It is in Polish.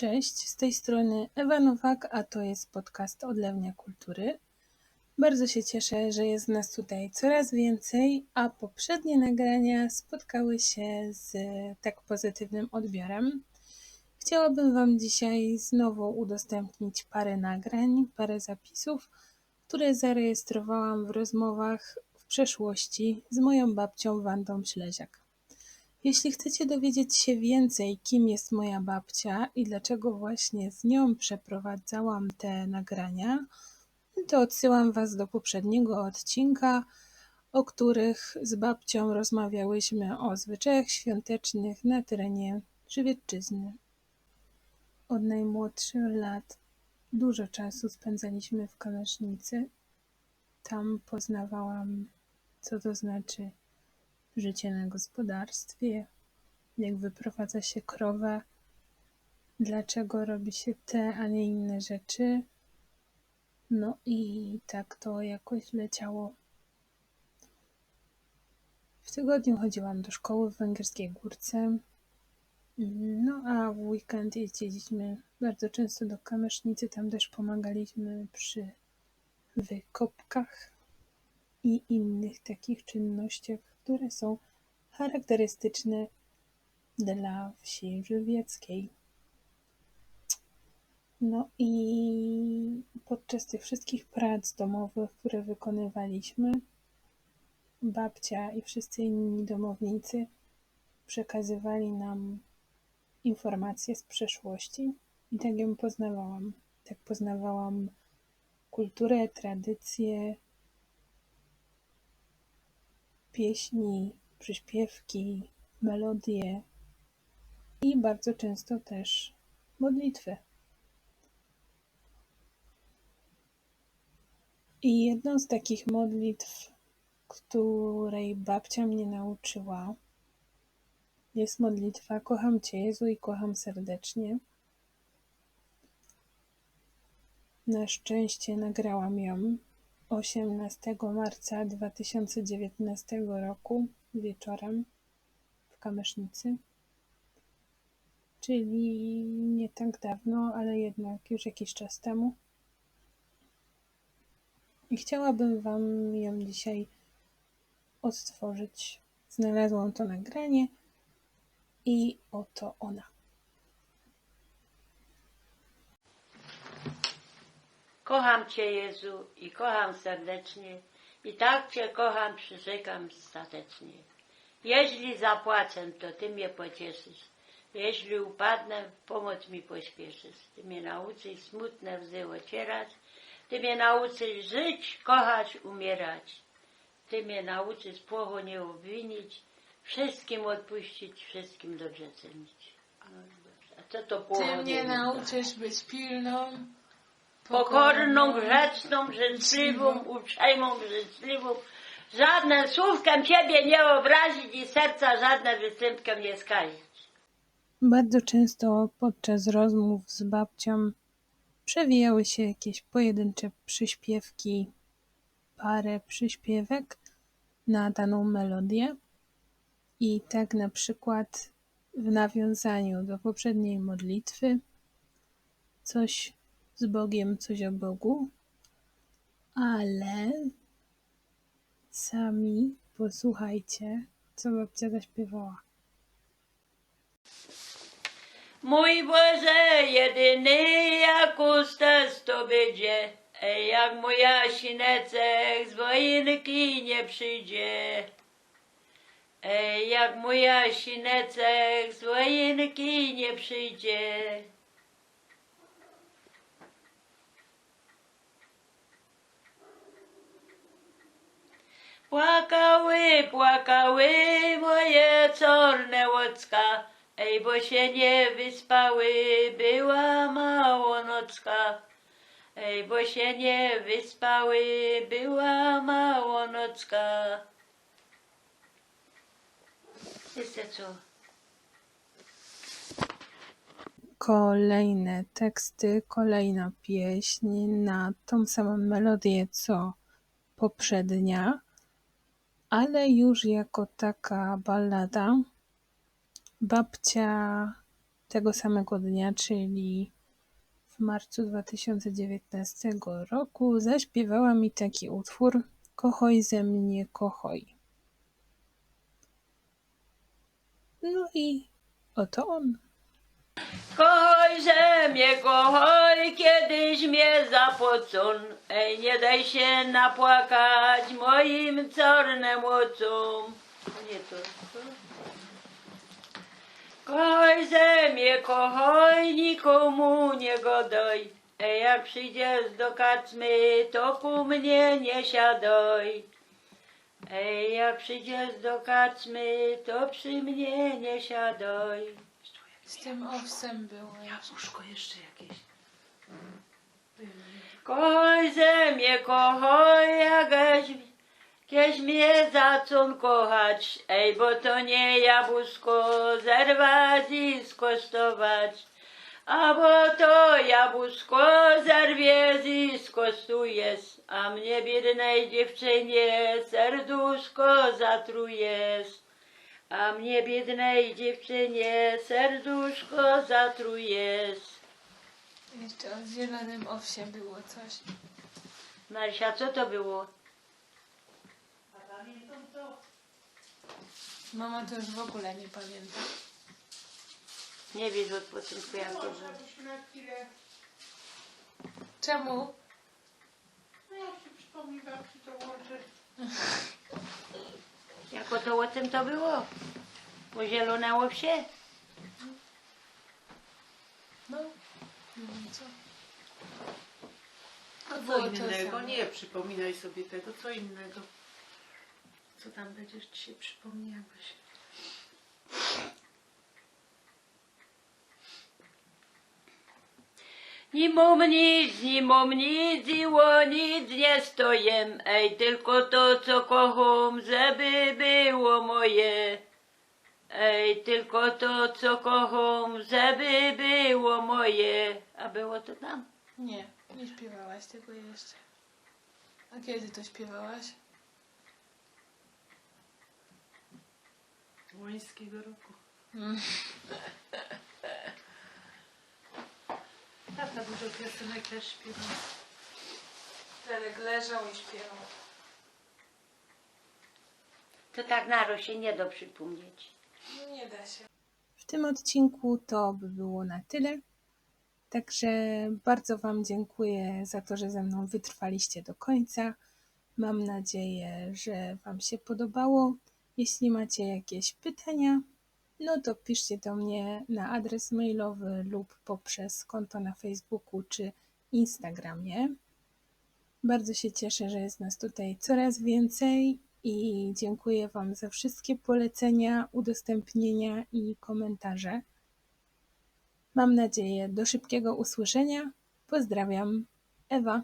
Cześć, z tej strony Ewa Nowak, a to jest podcast Odlewnia Kultury. Bardzo się cieszę, że jest nas tutaj coraz więcej, a poprzednie nagrania spotkały się z tak pozytywnym odbiorem. Chciałabym Wam dzisiaj znowu udostępnić parę nagrań, parę zapisów, które zarejestrowałam w rozmowach w przeszłości z moją babcią Wandą Śleziak. Jeśli chcecie dowiedzieć się więcej, kim jest moja babcia i dlaczego właśnie z nią przeprowadzałam te nagrania, to odsyłam Was do poprzedniego odcinka, o których z babcią rozmawiałyśmy o zwyczajach świątecznych na terenie Żywiecczyzny. Od najmłodszych lat dużo czasu spędzaliśmy w Kalesznicy. Tam poznawałam, co to znaczy życie na gospodarstwie, jak wyprowadza się krowę, dlaczego robi się te, a nie inne rzeczy. No i tak to jakoś leciało. W tygodniu chodziłam do szkoły w Węgierskiej Górce. No a w weekend jeździliśmy bardzo często do Kamysznicy, tam też pomagaliśmy przy wykopkach i innych takich czynnościach, które są charakterystyczne dla wsi żywieckiej. No i podczas tych wszystkich prac domowych, które wykonywaliśmy, babcia i wszyscy inni domownicy przekazywali nam informacje z przeszłości i tak ją poznawałam. Tak poznawałam kulturę, tradycje, pieśni, przyśpiewki, melodie i bardzo często też modlitwy. I jedną z takich modlitw, której babcia mnie nauczyła, jest modlitwa Kocham Cię Jezu i kocham serdecznie. Na szczęście nagrałam ją 18 marca 2019 roku wieczorem w Kamysznicy, czyli nie tak dawno, ale jednak już jakiś czas temu. I chciałabym Wam ją dzisiaj odtworzyć. Znalazłam to nagranie i oto ona. Kocham Cię, Jezu, i kocham serdecznie, i tak Cię kocham, przyrzekam statecznie. Jeśli zapłacę, to Ty mnie pocieszysz. Jeśli upadnę, pomoc mi pośpieszysz. Ty mnie nauczysz smutne łzy ocierać. Ty mnie nauczysz żyć, kochać, umierać. Ty mnie nauczysz płocho nie obwinić, wszystkim odpuścić, wszystkim dobrze czynić. No, dobrze. A co to płocho Ty nie mnie nauczysz być pilną, pokorną, grzeczną, życzliwą, uprzejmą, życzliwą. Żadnym słówkiem Ciebie nie obrazić i serca żadnym wysypkiem nie skazić. Bardzo często podczas rozmów z babcią przewijały się jakieś pojedyncze przyśpiewki, parę przyśpiewek na daną melodię. I tak na przykład w nawiązaniu do poprzedniej modlitwy coś z Bogiem, coś o Bogu, ale sami posłuchajcie, co babcia zaśpiewała. Mój Boże, jedyny jak ustas to będzie, jak moja sinecek z wojnki nie przyjdzie. Jak moja sinecek z wojnki nie przyjdzie. Płakały, płakały moje czarne łocka, ej, bo się nie wyspały, była mało nocka. Ej, bo się nie wyspały, była mało nocka. Jeszcze co? Kolejne teksty, kolejna pieśń na tą samą melodię co poprzednia, ale już jako taka ballada. Babcia tego samego dnia, czyli w marcu 2019 roku, zaśpiewała mi taki utwór Kochoj ze mnie, kochoj. No i oto on. Kochaj że mnie, kiedyś mnie zapocon. Ej, nie daj się napłakać moim czarnym oczom. Nie to. to. Kochaj ze mnie, kochaj, nikomu nie godaj. Ej, jak przyjdziesz do kaczmy, to ku mnie nie siadaj. Ej, jak przyjdziesz do kaczmy, to przy mnie nie siadaj. Z tym owsem było. Jabłuszko jeszcze jakieś. Kochaj ze mnie, kochaj, jakaś, kieś mnie zaczął kochać, ej, bo to nie jabłuszko zerwać i skosztować, a bo to jabłuszko zerwie i skosztujesz, a mnie biednej dziewczynie serduszko zatrujesz. A mnie biednej dziewczynie serduszko zatrujesz. Jeszcze o zielonym owsie było coś. Marysia, co to było? Mama to już w ogóle nie pamięta. Nie wiesz od początku jak to było. Czemu? No jak się przypomina, jak się to łączy. Jako to o tym to było? O zielonało się? No. Co? A było co to innego, samo. nie przypominaj sobie tego, co innego. Co tam będziesz ci się przypomniałeś? Ni mum nic, ni mum nic, o nic nie stoję. Ej, tylko to, co kocham, żeby było moje. Ej, tylko to, co kocham, żeby było moje. A było to tam? Nie, nie śpiewałaś tego jeszcze. A kiedy to śpiewałaś? Łońskiego roku. Mm. Tata dużo piosenek też śpiewał. Telek leżał i śpiewał. To tak naro się nie do przypomnieć. No nie da się. W tym odcinku to by było na tyle. Także bardzo Wam dziękuję za to, że ze mną wytrwaliście do końca. Mam nadzieję, że Wam się podobało. Jeśli macie jakieś pytania, no to piszcie do mnie na adres mailowy lub poprzez konto na Facebooku czy Instagramie. Bardzo się cieszę, że jest nas tutaj coraz więcej i dziękuję Wam za wszystkie polecenia, udostępnienia i komentarze. Mam nadzieję do szybkiego usłyszenia. Pozdrawiam, Ewa.